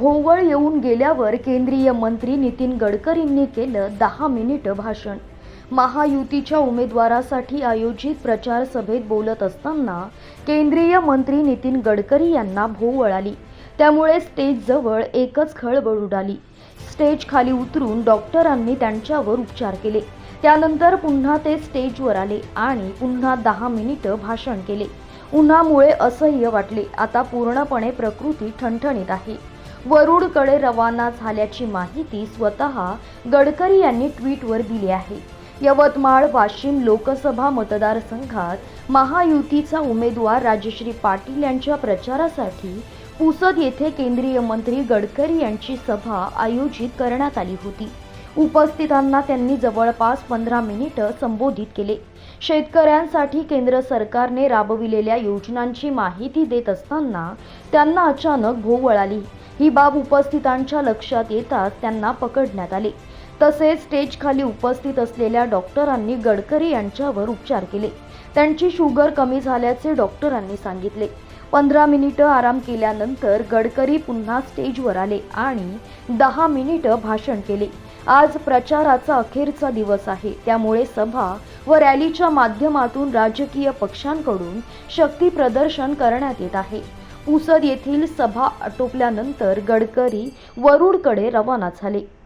भोवळ येऊन गेल्यावर केंद्रीय मंत्री नितीन गडकरींनी केलं दहा मिनिटं भाषण. महायुतीच्या उमेदवारासाठी आयोजित प्रचार सभेत बोलत असताना केंद्रीय मंत्री नितीन गडकरी यांना भोवळ आली. त्यामुळे स्टेजजवळ एकच खळबळ उडाली. स्टेज खाली उतरून डॉक्टरांनी त्यांच्यावर उपचार केले. त्यानंतर पुन्हा ते स्टेजवर आले आणि पुन्हा दहा मिनिटं भाषण केले. उन्हामुळे असह्य वाटले. आता पूर्णपणे प्रकृती ठणठणीत आहे. वरुडकडे रवाना झाल्याची माहिती स्वतः गडकरी यांनी ट्विटवर दिली आहे. यवतमाळ वाशिम लोकसभा मतदारसंघात महायुतीचा उमेदवार राजश्री पाटील यांच्या प्रचारासाठी पुसद येथे केंद्रीय मंत्री गडकरी यांची सभा आयोजित करण्यात आली होती. उपस्थितांना त्यांनी जवळपास पंधरा मिनिटं संबोधित केले. शेतकऱ्यांसाठी केंद्र सरकारने राबविलेल्या योजनांची माहिती देत असताना त्यांना अचानक भोवळ आली ही बाब उपस्थितांच्या लक्षात येताच त्यांना पकडण्यात आले. तसेच स्टेजखाली उपस्थित असलेल्या डॉक्टरांनी गडकरी यांच्यावर उपचार केले. त्यांची शुगर कमी झाल्याचे डॉक्टरांनी सांगितले. पंधरा मिनिटं आराम केल्यानंतर गडकरी पुन्हा स्टेजवर आले आणि दहा मिनिटं भाषण केले. आज प्रचाराचा अखेरचा दिवस आहे. त्यामुळे सभा व रॅलीच्या माध्यमातून राजकीय पक्षांकडून शक्ती प्रदर्शन करण्यात येत आहे. पुसद येथील सभा आटोपल्यानंतर गडकरी वरुडकडे रवाना झाले.